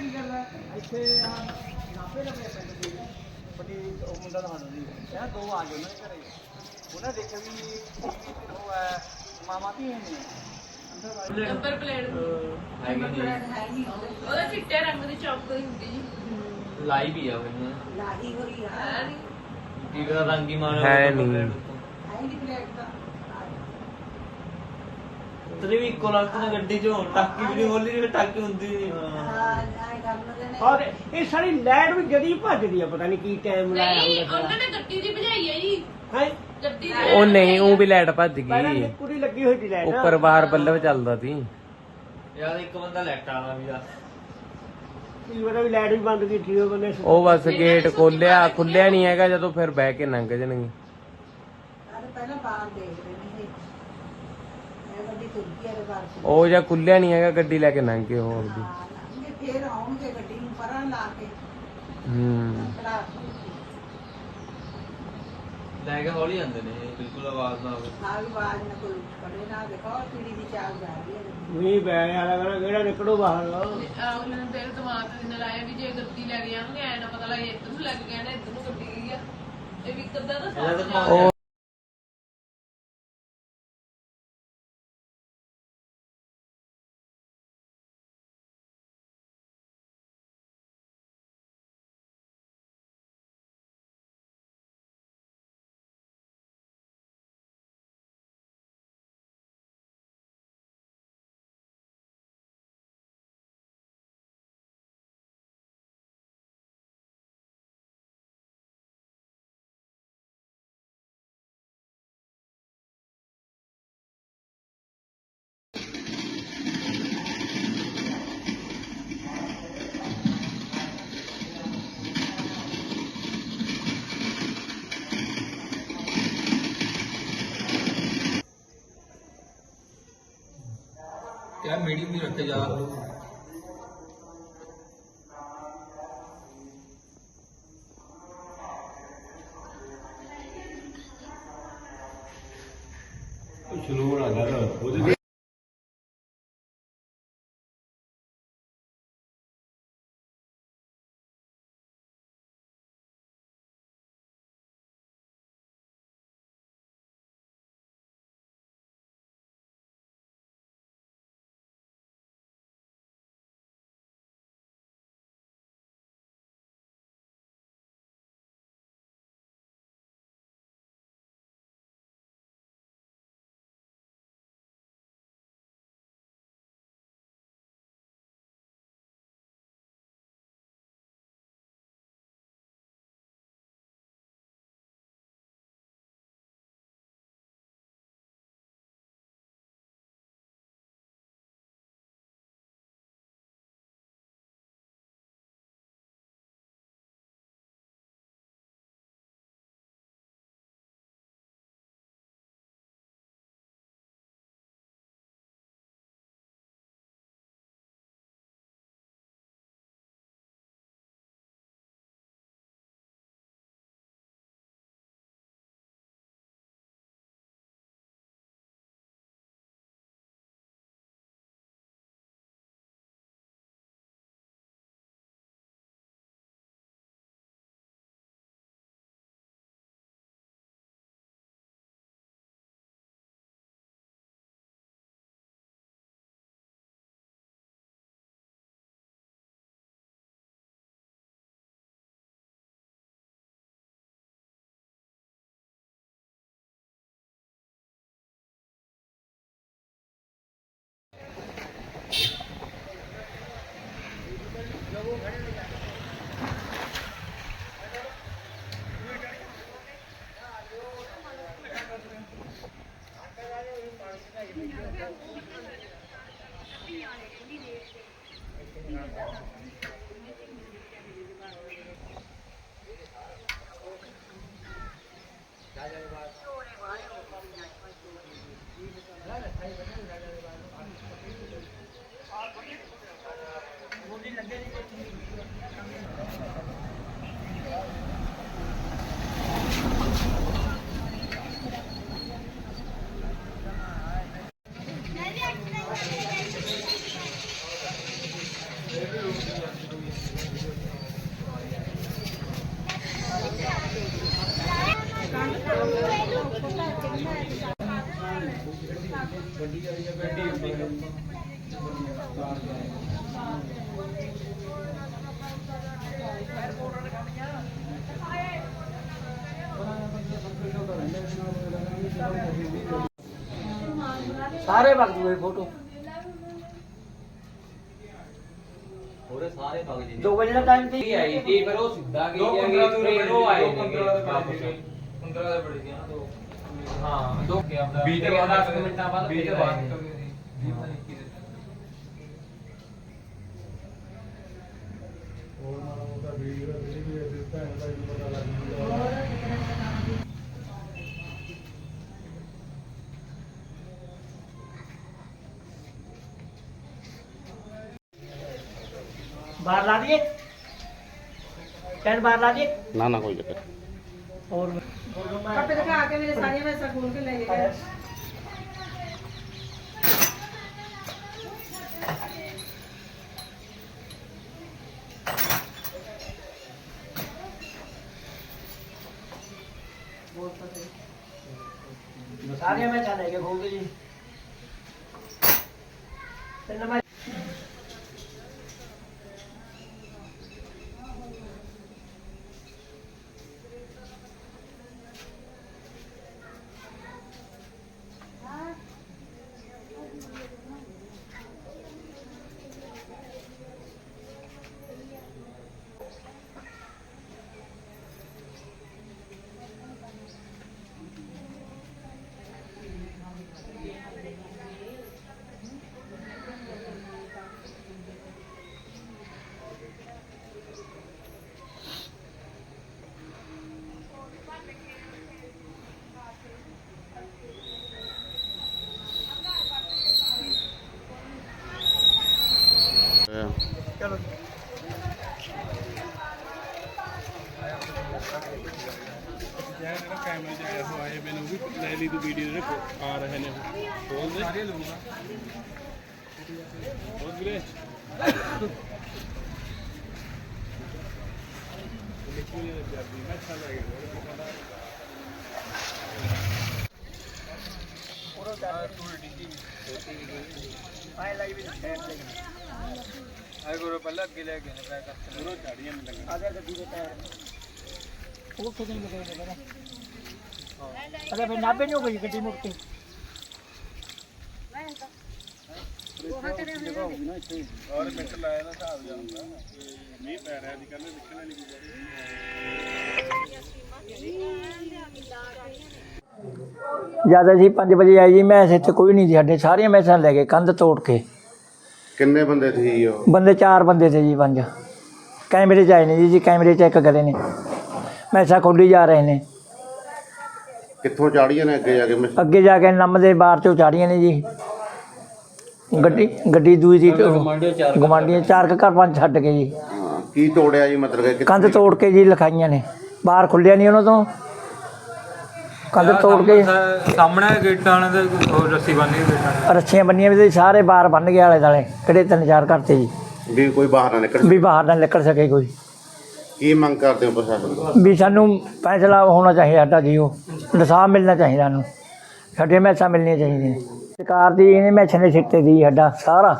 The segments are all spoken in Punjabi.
ਕੀ ਕਰਦਾ? ਇੱਥੇ ਆ ਨਾਪੇ ਨਾ ਪਿੰਡ ਦੇ। ਬੜੀ ਉਹ ਮੁੰਡਾ ਦਾ ਨਹੀਂ। ਇਹ ਦੋ ਆ ਗਏ ਉਹਨਾਂ ਦੇ ਘਰੇ। ਉਹਨਾਂ ਦੇਖਿਆ ਵੀ ਟੀਵੀ ਤੇ ਉਹ ਹੈ ਮਾਮਾ ਧੀ ਨੇ। ਅੰਦਰ ਵਾਲੇ ਨੰਬਰ ਪਲੇਟ ਉਹਦਾ ਚਿੱਟੇ ਰੰਗ ਦੀ ਚੌਕਰੀ ਹੁੰਦੀ ਜੀ। ਲਾਈ ਵੀ ਆ ਉਹਨੇ। ਲਾਹੀ ਹੋਈ ਆ। ਹੈ ਨੀ ਕੀ ਦਾ ਰੰਗ ਹੀ ਮਾਰਿਆ ਹੈ ਨੀ। ਆਈ ਦੀ ਪਲੇਟ ਦਾ। ਤੇਰੇ ਵੀ ਇੱਕੋ ਲੱਖ ਨੇ ਗੱਡੀ ਚੋਂ ਟਾਕੀ ਵੀ ਨਹੀਂ ਹੋਲੀ ਨਹੀਂ ਟਾਕੀ ਹੁੰਦੀ ਨਹੀਂ ਨੇ ਔਰ ਇਹ ਸਾਰੀ ਲਾਈਟ ਵੀ ਜਦੀ ਭੱਜਦੀ ਆ ਪਤਾ ਨਹੀਂ ਕੀ ਟਾਈਮ ਲਾਇਆ ਨਹੀਂ ਉਹਨਾਂ ਨੇ ਗੱਡੀ ਦੀ ਭਜਾਈ ਹੈ ਜੀ। ਹੈ? ਗੱਡੀ ਦੀ ਉਹ ਨਹੀਂ ਉਹ ਵੀ ਲਾਈਟ ਭੱਜ ਪਹਿਲਾਂ ਗਈ ਦੀ ਲੱਗੀ ਹੋਈ ਸੀ ਲਾਈਟ ਉੱਪਰ ਬਾਹਰ ਬੱਲਬ ਚੱਲਦਾ ਸੀ। ਯਾਰ ਇੱਕ ਬੰਦਾ ਲੈਟ ਵਾਲਾ ਵੀ ਆ। ਕੀ ਪਤਾ ਵੀ ਲਾਈਟ ਵੀ ਬੰਦ ਕੀਤੀ ਉਹ ਬੰਦੇ ਉਹ ਬਸ ਗੇਟ ਖੋਲਿਆ ਖੁੱਲਿਆ ਨਹੀਂ ਹੈਗਾ ਜਦੋਂ ਫਿਰ ਬਹਿ ਕੇ ਲੰਘ ਜਾਣਗੇ। ਪਹਿਲਾਂ ਬਾਹਰ ਦੇਖਦੇ ਇਹ ਗੱਡੀ ਤੁਰਕੀ ਆ ਦੇ ਬਾਹਰ ਉਹ ਜਾਂ ਖੁੱਲਿਆ ਨਹੀਂ ਹੈਗਾ ਗੱਡੀ ਲੈ ਕੇ ਲੰਘ ਗਏ ਹੋਰ ਦੀ ਹਾਂ ਲੰਘੇ ਫੇਰ ਆਉਣਗੇ ਗੱਡੀ ਨੂੰ ਪਰਾਂ ਲਾ ਕੇ। ਹੂੰ। ਖੜਾ ਲੈ ਕੇ ਹੌਲੀ ਜਾਂਦੇ ਨੇ ਬਿਲਕੁਲ ਆਵਾਜ਼ ਨਾ ਆਵੇ। ਨਾ ਵੀ ਬਾਜ ਨਾ ਕੋਈ ਕੜੇ ਨਾ ਦੇਖੋ ਚਿੜੀ ਦੀ ਚਾਲ ਜਾ ਰਹੀ ਹੈ। ਨਹੀਂ ਬੈ ਯਾਰ ਅਗਰ ਕਿਹੜਾ ਨਿਕਲੋ ਬਾਹਰ? ਅਗਲੇ ਨੇ ਤੇਰੇ ਦਿਮਾਗ ਤੇ ਦਿਨ ਲਾਇਆ ਵੀ ਜੇ ਗੱਡੀ ਲੈ ਕੇ ਜਾਣਗੇ ਐ ਨਾ ਪਤਾ ਲੱਗੇ ਇੱਧਰ ਨੂੰ ਲੱਗ ਗਿਆ ਨਾ ਇੱਧਰ ਨੂੰ ਗੱਡੀ ਗਈ ਆ। ਇਹ ਵੀ ਕਦਾ ਦਾ क्या मीडियम ही रखे जा लोग चलो ਕਿਆ ਮੀਡੀਅਮ ਵੀ ਰੱਖੇ ਜਾ ਸਾਰੇ ਵਗ ਜੂਏ ਫੋਟੋ। ਉਹਦੇ ਸਾਰੇ ਪਗ ਜੀ 2 ਵਜੇ ਦਾ ਟਾਈਮ ਤੇ ਕੀ ਆਈ ਜੀ ਪਰ ਉਹ ਸਿੱਧਾ ਗਈ ਹੈ ਪੰਦਰਾਂ ਕਿ ਤੋਂ ਫਿਰ ਉਹ ਆਏ ਨੇ 15 ਦੇ। ਬੜੇ ਪੰਦਰਾਂ ਦੇ ਬੜੇ ਗਿਆ ਦੋ। ਹਾਂ ਦੋ ਕਿ ਆਪਦਾ 20 ਤੇ 10 ਮਿੰਟਾਂ ਬਾਅਦ 20 ਫਿਰ ਤੋਂ ਆਏ ਬਾਅਦ ਨੇ। ਨਿਕਲ ਗਏ ਸੀ ਵੀਹ ਪਤਾ ਨਹੀਂ ਕਿਹਦੇ ਬਾਹਰ ਲਾ ਦਈਏ ਟੈਨ ਬਾਹਰ ਲਾ ਦਈਏ ਨਾ ਨਾ ਕੋਈ ਚੱਕਰ ਹੋਰ ਕੱਪੜੇ ਦਿਖਾ ਕੇ ਮੇਰੇ ਸਾਰੀਆਂ ਮੈਂ ਖੋਲ ਕੇ ਲੈ ਗਏ ਸਾਰੀਆਂ ਮੈਂ ਚੱਲ ਕੇ ਖੋਲ ਦੇ ਜੀ ਤਿੰਨ ਜਿਹੜਾ ਕੈਮਰੇ 'ਚ ਆਇਆ ਹੋ ਆਏ ਮੈਨੂੰ ਵੀ ਲੈ ਲਈ ਤੂੰ ਵੀਡੀਓ ਜਿਹੜੇ ਆ ਰਹੇ ਨੇ ਖੋਲ ਦੇ ਸਾਰੇ ਲਊਗਾ ਹੋਰ ਵੀਰੇ ਆਏ ਗੁਰੂ ਪਹਿਲਾਂ ਅੱਗੇ ਲੈ ਗਏ ਨੇ ਪੈਕ ਕਰਕੇ ਦੂਰੋਂ ਝਾੜੀਆਂ ਲੱਗਣ ਆ ਗਿਆ ਗੱਡੀ ਦੇ ਟਾਇਰ ਉਹ ਕਿਤੇ ਨਹੀਂ ਗਏ ਨੇ ਅਰੇ ਫਿਰ ਨਾਭੇ ਨੂੰ ਗਈ ਗੱਡੀ ਮੁੜ ਕੇ। ਔਰ ਮਿੰਟ ਲਾਇਆ ਨਾ ਹਿਸਾਬ ਜਾ ਹੁੰਦਾ ਮੀਂਹ ਪੈ ਰਿਹਾ ਦੀ ਕਹਿੰਦੇ ਨਿਕਲਣਾ ਨਹੀਂ ਕੋਈ ਜਦ ਅਸੀਂ 5 ਵਜੇ ਆਏ ਜੀ ਮੈਸ ਇੱਥੇ ਕੋਈ ਨਹੀਂ ਸੀ ਸਾਡੇ ਸਾਰੀਆਂ ਮੈਸਾਂ ਲੈ ਗਏ ਕੰਧ ਤੋੜ ਕੇ। ਕਿੰਨੇ ਬੰਦੇ ਸੀ ਉਹ? ਬੰਦੇ ਚਾਰ ਬੰਦੇ ਸੀ ਜੀ ਪੰਜ। ਕੈਮਰੇ 'ਚ ਆਏ ਨੇ ਜੀ ਜੀ ਕੈਮਰੇ ਚੈੱਕ ਕਰੇ ਨੇ ਮੈਸਾਂ ਖੋਲੀ ਜਾ ਰਹੇ ਨੇ। ਕਿੱਥੋਂ ਚਾੜੀਆਂ ਨੇ ਅੱਗੇ ਜਾ ਕੇ ਮੈਂ ਅੱਗੇ ਜਾ ਕੇ ਨੰਮ ਦੇ ਬਾਰ ਚੋਂ ਚਾੜੀਆਂ ਨੇ ਜੀ। ਗੱਡੀ ਗੱਡੀ ਦੂਈ ਦੀ ਗਵਾਂਡੀਆਂ ਚਾਰ ਕੁ ਘਰ ਪੰਜ ਛੱਡ ਕੇ ਜੀ। ਹਾਂ, ਕੀ ਤੋੜਿਆ ਜੀ ਮਤਲਬ ਕਿ ਕੰਧ ਤੋੜ ਕੇ ਜੀ ਲਿਖਾਈਆਂ ਨੇ। ਬਾਹਰ ਖੁੱਲਿਆ ਨਹੀਂ ਉਹਨਾਂ ਤੋਂ। ਕੰਧ ਤੋੜ ਕੇ ਸਾਹਮਣੇ ਗੇਟਾਂ ਉਹ ਰੱਸੀ ਬੰਨੀ ਗੇਟਾਂ ਰੱਛੀਆਂ ਬੰਨੀਆਂ ਵੀ ਤੇ ਸਾਰੇ ਬਾਹਰ ਬੰਨ ਗਏ ਆਲੇ ਦਾਲੇ ਕਿਹੜੇ ਤਿੰਨ ਚਾਰ ਘਰ ਤੇ ਜੀ। ਵੀ ਕੋਈ ਬਾਹਰ ਨਾ ਨਿਕਲ ਵੀ ਬਾਹਰ ਨਾ ਨਿਕਲ ਸਕੇ ਕੋਈ। ਕੀ ਮੰਗ ਕਰਦੇ ਹੋ ਪ੍ਰਸ਼ਾਸਨ ਤੋਂ? ਵੀ ਸਾਨੂੰ ਫੈਸਲਾ ਹੋਣਾ ਚਾਹੀਦਾ ਸਾਡਾ ਜੀ ਉਹ ਇਨਸਾਫ ਮਿਲਣਾ ਚਾਹੀਦਾ ਨੂੰ ਸਾਡੇ ਮੈਸਾਂ ਮਿਲਣੀਆਂ ਚਾਹੀਦੀਆਂ। ਸਰਕਾਰ ਦੀ ਇਹਨੇ ਮੈਸਾਂ ਦੇ ਸਿੱਟੇ ਦੀ ਸਾਡਾ ਸਾਰਾ।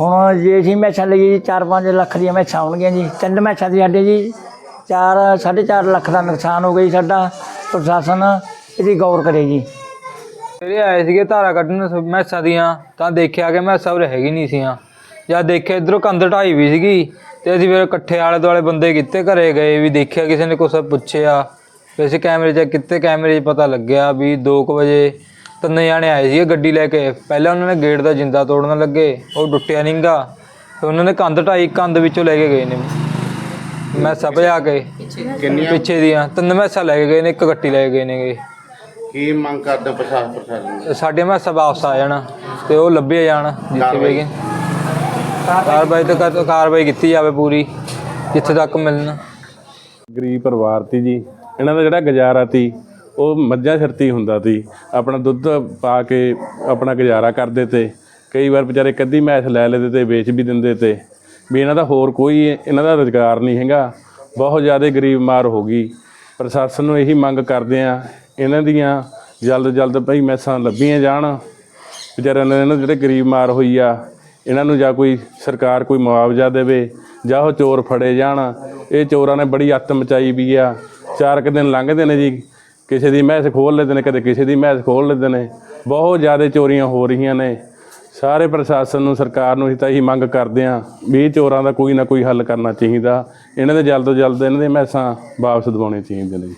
ਹੁਣ ਜੇ ਅਸੀਂ ਮੈਸਾਂ ਲਈ 4-5 ਲੱਖ ਦੀਆਂ ਮੈਸਾਂ ਆਉਣਗੀਆਂ ਜੀ। ਤਿੰਨ ਮੈਸਾਂ ਦੀ ਸਾਡੇ ਜੀ 4 4.5 ਲੱਖ ਦਾ ਨੁਕਸਾਨ ਹੋ ਜੀ ਸਾਡਾ। ਪ੍ਰਸ਼ਾਸਨ ਇਹਦੀ ਗੌਰ ਕਰੇ ਜੀ। ਜਿਹੜੇ ਆਏ ਸੀਗੇ ਧਾਰਾ ਕੱਢਣ ਮੈਸਾਂ ਦੀਆਂ ਤਾਂ ਦੇਖਿਆ ਕਿ ਮੈਸਾਂ ਉਰੇ ਹੈਗੀ ਨਹੀਂ ਸੀਆਂ। ਜਦ ਦੇਖਿਆ ਇਧਰੋਂ ਕੰਧ ਢਾਈ ਵੀ ਸੀਗੀ। ਤੇ ਅਸੀਂ ਫਿਰ ਇਕੱਠੇ ਆਲੇ ਦੁਆਲੇ ਬੰਦੇ ਕਿੱਥੇ ਘਰੇ ਗਏ ਵੀ ਦੇਖਿਆ ਕਿਸੇ ਨੇ ਕੁਛ ਪੁੱਛਿਆ। ਵੀ ਅਸੀਂ ਕੈਮਰੇ ਚੈੱਕ ਕੀਤੇ ਕੈਮਰੇ 'ਚ ਪਤਾ ਲੱਗਿਆ ਵੀ 2 ਵਜੇ ਤਿੰਨ ਜਾਣੇ ਆਏ ਸੀਗੇ ਗੱਡੀ ਲੈ ਕੇ। ਪਹਿਲਾਂ ਉਹਨਾਂ ਨੇ ਗੇਟ ਦਾ ਜਿੰਦਾ ਤੋੜਨ ਲੱਗੇ ਉਹ ਟੁੱਟਿਆ ਨਹੀਂਗਾ ਤੇ ਉਹਨਾਂ ਨੇ ਕੰਧ ਢਾਈ ਕੰਧ ਵਿੱਚੋਂ ਲੈ ਕੇ ਗਏ ਨੇ। ਮੈਸਾਂ ਭਜਾ ਕੇ ਕਿੰਨੀਆਂ? ਪਿੱਛੇ ਦੀਆਂ। ਤਿੰਨ ਮੈਸਾਂ ਲੈ ਕੇ ਗਏ ਨੇ ਇੱਕ ਗੱਟੀ ਲੈ ਕੇ ਗਏ ਨੇਗੇ। ਕੀ ਮੰਗ ਕਰਦੇ ਪ੍ਰਸ਼ਾਸਨ ਪ੍ਰਸ਼ਾਸਨ? ਸਾਡੇ ਮੈਸਾਂ ਵਾਪਸ ਆ ਜਾਣ ਤੇ ਉਹ ਲੱਭੇ ਜਾਣ ਜਿੱਥੇ ਵੀ ਗਏ ਕਾਰਵਾਈ ਤੇ ਕਰ- ਕਾਰਵਾਈ ਕੀਤੀ ਜਾਵੇ ਪੂਰੀ, ਜਿੱਥੇ ਤੱਕ ਮਿਲਣਾ। ਗਰੀਬ ਪਰਿਵਾਰ ਤੀ ਜੀ। ਇਹਨਾਂ ਦਾ ਜਿਹੜਾ ਗੁਜ਼ਾਰਾ ਤੀ, ਉਹ ਮੱਝਾਂ ਸਿਰ ਹੁੰਦਾ ਤੀ। ਆਪਣਾ ਦੁੱਧ ਪਾ ਕੇ ਆਪਣਾ ਗੁਜ਼ਾਰਾ ਕਰਦੇ ਤੇ, ਕਈ ਵਾਰ ਵਿਚਾਰੇ ਕੱਦੀ ਮੈਸ ਲੈ ਲੈਂਦੇ ਤੇ, ਵੇਚ ਵੀ ਦਿੰਦੇ ਤੇ। ਵੀ ਇਹਨਾਂ ਦਾ ਹੋਰ ਕੋਈ ਇਹਨਾਂ ਦਾ ਰੁਜ਼ਗਾਰ ਨਹੀਂ ਹੈਗਾ। ਬਹੁਤ ਜ਼ਿਆਦਾ ਗਰੀਬ ਮਾਰ ਹੋ ਗਈ। ਪ੍ਰਸ਼ਾਸਨ ਨੂੰ ਇਹੀ ਮੰਗ ਕਰਦੇ ਆ ਇਹਨਾਂ ਦੀਆਂ ਜਲਦ ਜਲਦ ਭਾਈ ਮੈਸਾਂ ਲੱਭੀਆਂ ਜਾਣ। ਵਿਚਾਰਿਆਂ ਨੇ ਇਹਨਾਂ ਜਿਹੜੇ ਗਰੀਬ ਮਾਰ ਹੋਈ ਆ ਇਹਨਾਂ ਨੂੰ ਜਾਂ ਕੋਈ ਸਰਕਾਰ ਕੋਈ ਮੁਆਵਜ਼ਾ ਦੇਵੇ ਜਾਂ ਉਹ ਚੋਰ ਫੜੇ ਜਾਣ, ਇਹ ਚੋਰਾਂ ਨੇ ਬੜੀ ਅੱਤ ਮਚਾਈ ਵੀ ਆ। ਚਾਰ ਕੁ ਦਿਨ ਲੰਘਦੇ ਨੇ ਜੀ, ਕਿਸੇ ਦੀ ਮਹਿਸ ਖੋਲ ਲੈਂਦੇ ਨੇ, ਕਦੇ ਕਿਸੇ ਦੀ ਮਹਿਸ ਖੋਲ ਲੈਂਦੇ ਨੇ। ਬਹੁਤ ਜ਼ਿਆਦਾ ਚੋਰੀਆਂ ਹੋ ਰਹੀਆਂ ਨੇ। ਸਾਰੇ ਪ੍ਰਸ਼ਾਸਨ ਨੂੰ, ਸਰਕਾਰ ਨੂੰ ਅਸੀਂ ਤਾਂ ਇਹੀ ਮੰਗ ਕਰਦੇ ਆਂ ਵੀ ਇਹ ਚੋਰਾਂ ਦਾ ਕੋਈ ਨਾ ਕੋਈ ਹੱਲ ਕਰਨਾ ਚਾਹੀਦਾ। ਇਹਨਾਂ ਦੇ ਜਲਦ ਤੋਂ ਜਲਦ ਇਹਨਾਂ ਦੇ ਮਹਿਸਾਂ ਵਾਪਸ ਦਿਵਾਉਣੀਆਂ ਚਾਹੀਦੇ ਨੇ ਜੀ।